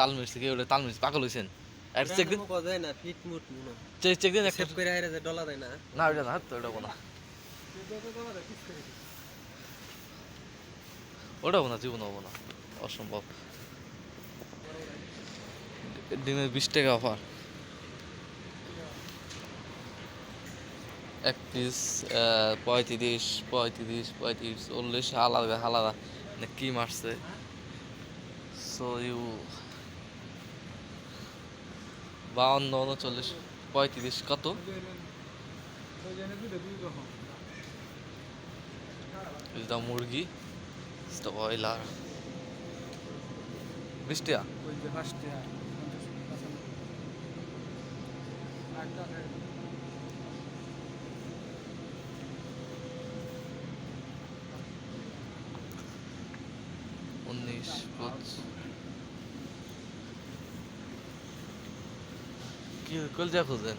তাল মিরছি কি ওটা তাল মিরছি পাগল হয়েছেন একটা চেক দিন। কথা না ফিট মুট মুনো। চেক চেক দিন সেভ করে হাইরে যে ডলা দেয় না। না ওটা না তো ওটা না ওটা না জীবন হব না অসম্ভব। দিনে বিশ টাকা অফার। এক পিস পঁয়ত্রিশ পঁয়ত্রিশ পঁয়ত্রিশ চল্লিশ আলাদা। আলাদা কি মারছে? সো ইউ বাউন্ন উনচল্লিশ পঁয়ত্রিশ কত? The মুরগি the broiler বিশ টাকা উনিশ পঁচিশ। কি কলজা খুঁজেন?